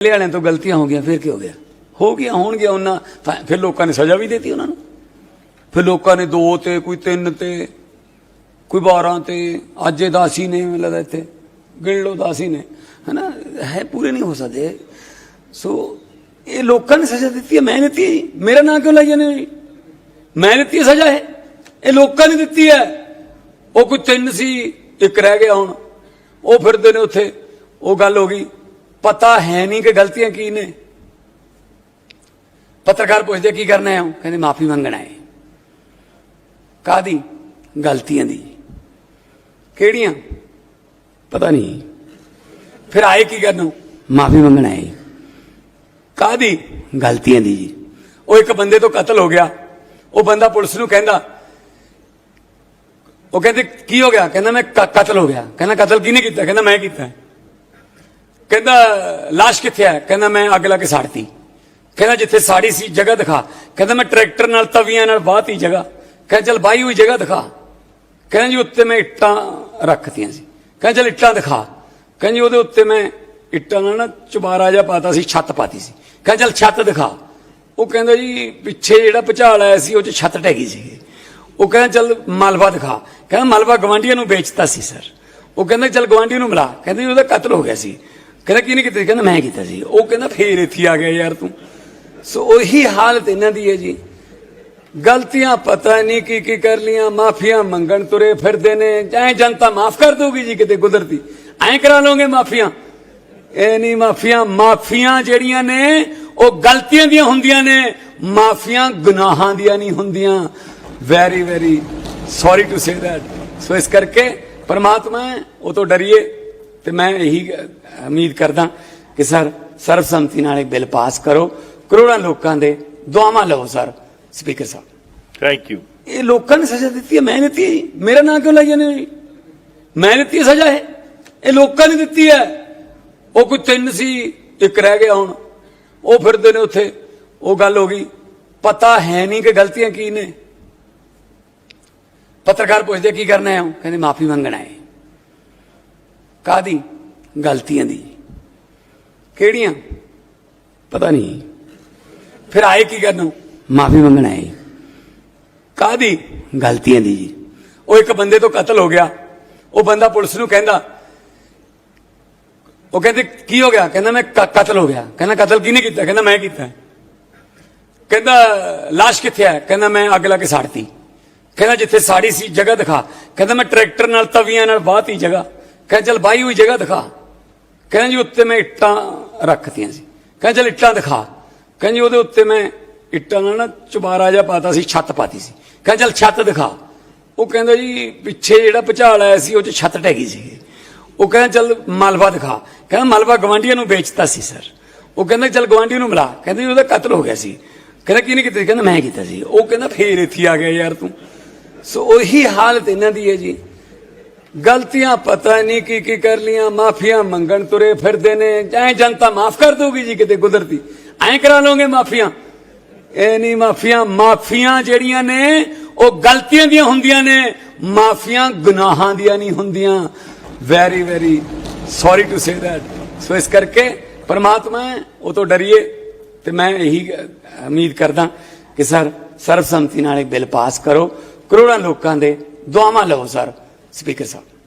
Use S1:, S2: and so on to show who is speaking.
S1: ਪਹਿਲੇ ਵਾਲਿਆਂ ਤੋਂ ਗਲਤੀਆਂ ਹੋ ਗਈਆਂ, ਫਿਰ ਕੀ ਹੋ ਗਿਆ? ਹੋ ਗਿਆ ਹੋਣਗੀਆਂ ਉਹਨਾਂ ਫਿਰ ਲੋਕਾਂ ਨੇ ਸਜ਼ਾ ਵੀ ਦਿੱਤੀ ਉਹਨਾਂ ਨੂੰ। ਫਿਰ ਲੋਕਾਂ ਨੇ ਦੋ ਤੇ, ਕੋਈ ਤਿੰਨ ਤੇ, ਕੋਈ 12 ਤੇ, ਅੱਜ ਇਹ ਦਾਸੀ ਨੇ, ਮੈਨੂੰ ਲੱਗਦਾ ਇੱਥੇ। ਗਿਣ ਲਓ, ਦਾਸੀ ਨੇ, ਹਨਾ? ਹੈ, ਪੂਰੇ ਨਹੀਂ ਹੋ ਸਕਦੇ। ਸੋ ਇਹ ਲੋਕਾਂ ਨੇ ਸਜ਼ਾ ਦਿੱਤੀ ਹੈ, ਮੈਂ ਦਿੱਤੀ ਹੈ ਜੀ। ਮੇਰਾ ਨਾਂ ਕਿਉਂ ਲਾਈ ਜਾਂਦੇ ਜੀ? ਮੈਂ ਦਿੱਤੀ ਹੈ ਸਜ਼ਾ ਇਹ। ਇਹ ਲੋਕਾਂ ਨੇ ਦਿੱਤੀ ਹੈ। ਉਹ ਕੋਈ ਤਿੰਨ ਸੀ, ਇੱਕ ਰਹਿ ਗਿਆ ਹੁਣ। ਉਹ ਫਿਰਦੇ ਨੇ ਉੱਥੇ। ਉਹ ਗੱਲ ਹੋ ਗਈ। ਪਤਾ ਹੈ ਨਹੀਂ ਕਿ ਗਲਤੀਆਂ ਕੀ ਨੇ। ਪੱਤਰਕਾਰ ਪੁੱਛਦੇ ਕੀ ਕਰਨਾ ਹੈ? ਉਹ ਕਹਿੰਦੇ, ਮਾਫੀ ਮੰਗਣਾ ਹੈ। ਕਾਦੀ ਗਲਤੀਆਂ ਦੀ। ਕਿਹੜੀਆਂ? ਪਤਾ ਨਹੀਂ। ਫਿਰ ਆਏ ਕੀ ਕਰਨ? ਮਾਫੀ ਮੰਗਣਾ ਹੈ। ਕਾਦੀ ਗਲਤੀਆਂ ਦੀ। ਜੀ ਉਹ ਇੱਕ ਬੰਦੇ ਤੋਂ ਕਤਲ ਹੋ ਗਿਆ। ਉਹ ਬੰਦਾ ਪੁਲਿਸ ਨੂੰ ਕਹਿੰਦਾ, ਉਹ ਕਹਿੰਦੇ, ਕੀ ਹੋ ਗਿਆ? ਕਹਿੰਦਾ, ਮੈਂ ਕਤਲ ਹੋ ਗਿਆ। ਕਹਿੰਦਾ, ਕਤਲ ਕਿਹਨੇ ਕੀਤਾ? ਕਹਿੰਦਾ, ਮੈਂ ਕੀਤਾ। ਕਹਿੰਦਾ লাশ ਕਿੱਥੇ ਹੈ? ਕਹਿੰਦਾ, ਮੈਂ ਅੱਗ ਲਾ ਕੇ ਸਾੜਤੀ। ਕਹਿੰਦਾ, ਜਿੱਥੇ ਸਾੜੀ ਸੀ, ਜਗ੍ਹਾ ਦਿਖਾ। ਕਹਿੰਦਾ, ਮੈਂ ਟਰੈਕਟਰ ਨਾਲ, ਤਵੀਆਂ ਨਾਲ ਬਾਹਤੀ ਜਗ੍ਹਾ। ਕਹਿੰਦਾ, ਚਲ ਬਾਈ ਹੋਈ ਜਗ੍ਹਾ ਦਿਖਾ। ਕਹਿੰਦਾ ਜੀ, ਉੱਤੇ ਮੈਂ ਇੱਟਾਂ ਰੱਖਤੀਆਂ ਸੀ। ਕਹਿੰਦਾ, ਚਲ ਇੱਟਾਂ ਦਿਖਾ। ਕਹਿੰਦਾ ਜੀ, ਉਹਦੇ ਉੱਤੇ ਮੈਂ ਇੱਟਾਂ ਨਾਲ ਨਾ ਚੁਬਾਰਾ ਜਿਹਾ ਪਾਤਾ ਸੀ, ਛੱਤ ਪਾਤੀ ਸੀ। ਕਹਿੰਦਾ, ਚਲ ਛੱਤ ਦਿਖਾ। ਉਹ ਕਹਿੰਦਾ ਜੀ, ਪਿੱਛੇ ਜਿਹੜਾ ਭੁਚਾਲ ਆਇਆ ਸੀ, ਉਹ ਚ ਛੱਤ ਟੈਗੀ ਗਈ ਸੀ। ਉਹ ਕਹਿੰਦਾ, ਚਲ ਮਲਬਾ ਦਿਖਾ। ਕਹਿੰਦਾ, ਮਲਬਾ ਗਵਾਂਢੀਆਂ ਨੂੰ ਵੇਚਤਾ ਸੀ, ਸਰ। ਉਹ ਕਹਿੰਦਾ, ਚਲ ਗਵਾਂਢੀਆਂ ਨੂੰ ਮਿਲਾ। ਕਹਿੰਦਾ ਜੀ, ਉਹਦਾ ਕਤਲ ਹੋ ਗਿਆ ਸੀ। ਕਹਿੰਦਾ, ਕਿਹਨੇ ਕੀਤਾ ਸੀ? ਕਹਿੰਦਾ, ਮੈਂ ਕੀਤਾ ਸੀ। ਉਹ ਕਹਿੰਦਾ, ਫੇਰ ਇੱਥੇ ਆ ਗਿਆ ਯਾਰ ਤੂੰ। ਸੋ ਉਹੀ ਹਾਲਤ ਇਹਨਾਂ ਦੀ ਹੈ ਜੀ। ਗਲਤੀਆਂ ਪਤਾ ਨਹੀਂ ਕੀ ਕੀ ਕਰ ਲੀਆਂ ਮਾਫੀਆਂ ਮੰਗਣ ਤੁਰੇ ਫਿਰਦੇ ਨੇ। ਐ ਜਨਤਾ ਮਾਫ ਕਰ ਦੋਗੀ ਜੀ ਕਿਤੇ ਕੁਦਰਤੀ। ਐ ਕਰਾ ਲਓਗੇ ਮਾਫੀਆਂ? ਇਹ ਨਹੀਂ, ਮਾਫੀਆਂ ਮਾਫੀਆਂ ਜਿਹੜੀਆਂ ਨੇ, ਉਹ ਗਲਤੀਆਂ ਦੀਆਂ ਹੁੰਦੀਆਂ ਨੇ। ਮਾਫੀਆਂ ਗੁਨਾਹਾਂ ਦੀਆਂ ਨਹੀਂ ਹੁੰਦੀਆਂ। Very very sorry to say that so ਇਸ ਕਰਕੇ ਪਰਮਾਤਮਾ ਉਹ ਤੋਂ ਡਰੀਏ। ਤੇ ਮੈਂ ਇਹੀ ਉਮੀਦ ਕਰਦਾ ਕਿ ਸਰ ਸਰਬਸੰਮਤੀ ਨਾਲ ਇਹ ਬਿੱਲ ਪਾਸ ਕਰੋ। ਕਰੋੜਾਂ ਲੋਕਾਂ ਦੇ ਦੁਆਵਾਂ ਲਓ ਸਰ ਸਪੀਕਰ ਸਾਹਿਬ।
S2: ਥੈਂਕ ਯੂ
S1: ਇਹ ਲੋਕਾਂ ਨੇ ਸਜ਼ਾ ਦਿੱਤੀ ਹੈ ਮੈਂ ਦਿੱਤੀ ਹੈ ਮੇਰਾ ਨਾਂ ਕਿਉਂ ਲਈ ਜਾਂਦੇ ਜੀ? ਮੈਂ ਦਿੱਤੀ ਹੈ ਸਜ਼ਾ ਇਹ। ਇਹ ਲੋਕਾਂ ਨੇ ਦਿੱਤੀ ਹੈ। ਉਹ ਕੋਈ ਤਿੰਨ ਸੀ ਇੱਕ ਰਹਿ ਗਿਆ ਹੁਣ। ਉਹ ਫਿਰਦੇ ਨੇ ਉੱਥੇ। ਉਹ ਗੱਲ ਹੋ ਗਈ। ਪਤਾ ਹੈ ਨਹੀਂ ਕਿ ਗਲਤੀਆਂ ਕੀ ਨੇ। ਪੱਤਰਕਾਰ ਪੁੱਛਦੇ ਕੀ ਕਰਨਾ ਹੈ? ਉਹ ਕਹਿੰਦੇ ਮਾਫੀ ਮੰਗਣਾ ਹੈ। ਕਾਦੀ ਗਲਤੀਆਂ ਦੀ। ਕਿਹੜੀਆਂ? ਪਤਾ ਨਹੀਂ। ਫਿਰ ਆਏ ਕੀ ਕਰਨ? ਮਾਫੀ ਮੰਗਣਾ ਹੈ ਕਾਦੀ ਗਲਤੀਆਂ ਦੀ। ਜੀ ਉਹ ਇੱਕ ਬੰਦੇ ਤੋਂ ਕਤਲ ਹੋ ਗਿਆ। ਉਹ ਬੰਦਾ ਪੁਲਿਸ ਨੂੰ ਕਹਿੰਦਾ, ਉਹ ਕਹਿੰਦੇ, ਕੀ ਹੋ ਗਿਆ? ਕਹਿੰਦਾ, ਮੈਂ ਕਤਲ ਹੋ ਗਿਆ। ਕਹਿੰਦਾ, ਕਤਲ ਕਿਹਨੇ ਕੀਤਾ? ਕਹਿੰਦਾ, ਮੈਂ ਕੀਤਾ। ਕਹਿੰਦਾ লাশ ਕਿੱਥੇ ਹੈ? ਕਹਿੰਦਾ, ਮੈਂ ਅੱਗ ਲਾ ਕੇ ਸਾੜਤੀ। ਕਹਿੰਦਾ, ਜਿੱਥੇ ਸਾੜੀ ਸੀ, ਜਗ੍ਹਾ ਦਿਖਾ। ਕਹਿੰਦਾ, ਮੈਂ ਟਰੈਕਟਰ ਨਾਲ ਤਵੀਆਂ ਨਾਲ ਬਾਹਤੀ ਜਗ੍ਹਾ। ਕਹਿੰਦਾ ਚਲ ਬਾਈ ਹੋਈ ਜਗ੍ਹਾ ਦਿਖਾ। ਕਹਿੰਦਾ ਜੀ ਉੱਤੇ ਮੈਂ ਇੱਟਾਂ ਰੱਖਤੀਆਂ ਸੀ। ਕਹਿੰਦਾ ਚਲ ਇੱਟਾਂ ਦਿਖਾ। ਕਹਿੰਦਾ ਜੀ ਉਹਦੇ ਉੱਤੇ ਮੈਂ ਇੱਟਾਂ ਨਾਲ ਨਾ ਚੁਬਾਰਾ ਜਿਹਾ ਪਾਤਾ ਸੀ, ਛੱਤ ਪਾਤੀ ਸੀ। ਕਹਿੰਦਾ ਚਲ ਛੱਤ ਦਿਖਾ। ਉਹ ਕਹਿੰਦਾ ਜੀ ਪਿੱਛੇ ਜਿਹੜਾ ਭੁਚਾਲ ਆਇਆ ਸੀ, ਉਹ ਚ ਛੱਤ ਟਹਿ ਗਈ ਸੀ। ਉਹ ਕਹਿੰਦਾ ਚਲ ਮਲਬਾ ਦਿਖਾ। ਕਹਿੰਦਾ ਮਲਬਾ ਗਵਾਂਢੀਆਂ ਨੂੰ ਵੇਚਤਾ ਸੀ, ਸਰ। ਉਹ ਕਹਿੰਦਾ ਚਲ ਗਵਾਂਢੀਆਂ ਨੂੰ ਮਿਲਾ। ਕਹਿੰਦਾ ਜੀ ਉਹਦਾ ਕਤਲ ਹੋ ਗਿਆ ਸੀ। ਕਹਿੰਦਾ ਕਿਹਨੇ ਕੀਤਾ ਸੀ? ਕਹਿੰਦਾ ਮੈਂ ਕੀਤਾ ਸੀ। ਉਹ ਕਹਿੰਦਾ ਫੇਰ ਇੱਥੇ ਆ ਗਿਆ ਯਾਰ ਤੂੰ। ਸੋ ਉਹੀ ਹਾਲਤ ਇਹਨਾਂ ਦੀ ਹੈ ਜੀ। ਗਲਤੀਆਂ ਪਤਾ ਨਹੀਂ ਕੀ ਕੀ ਕਰ ਲੀਆਂ ਮਾਫੀਆਂ ਮੰਗਣ ਤੁਰੇ ਫਿਰਦੇ ਨੇ। ਐ ਜਨਤਾ ਮਾਫ ਕਰ ਦੋਗੀ ਜੀ ਕਿਤੇ ਕੁਦਰਤੀ। ਐ ਕਰਾ ਲਓਗੇ ਮਾਫੀਆਂ? ਇਹ ਨਹੀਂ ਮਾਫੀਆਂ ਮਾਫੀਆਂ ਜਿਹੜੀਆਂ ਨੇ, ਉਹ ਗਲਤੀਆਂ ਦੀਆਂ ਹੁੰਦੀਆਂ ਨੇ। ਮਾਫੀਆਂ ਗੁਨਾਹਾਂ ਦੀਆਂ ਨਹੀਂ ਹੁੰਦੀਆਂ। Very very sorry to say that so ਇਸ ਕਰਕੇ ਪਰਮਾਤਮਾ ਉਹ ਤੋਂ ਡਰੀਏ। ਤੇ ਮੈਂ ਇਹੀ ਉਮੀਦ ਕਰਦਾ ਕਿ ਸਰ ਸਰਬਸੰਮਤੀ ਨਾਲ ਇਹ ਬਿੱਲ ਪਾਸ ਕਰੋ। ਕਰੋੜਾਂ ਲੋਕਾਂ ਦੇ ਦੁਆਵਾਂ ਲਓ ਸਰ। ਸਪੀਕਰ ਸਾਹਿਬ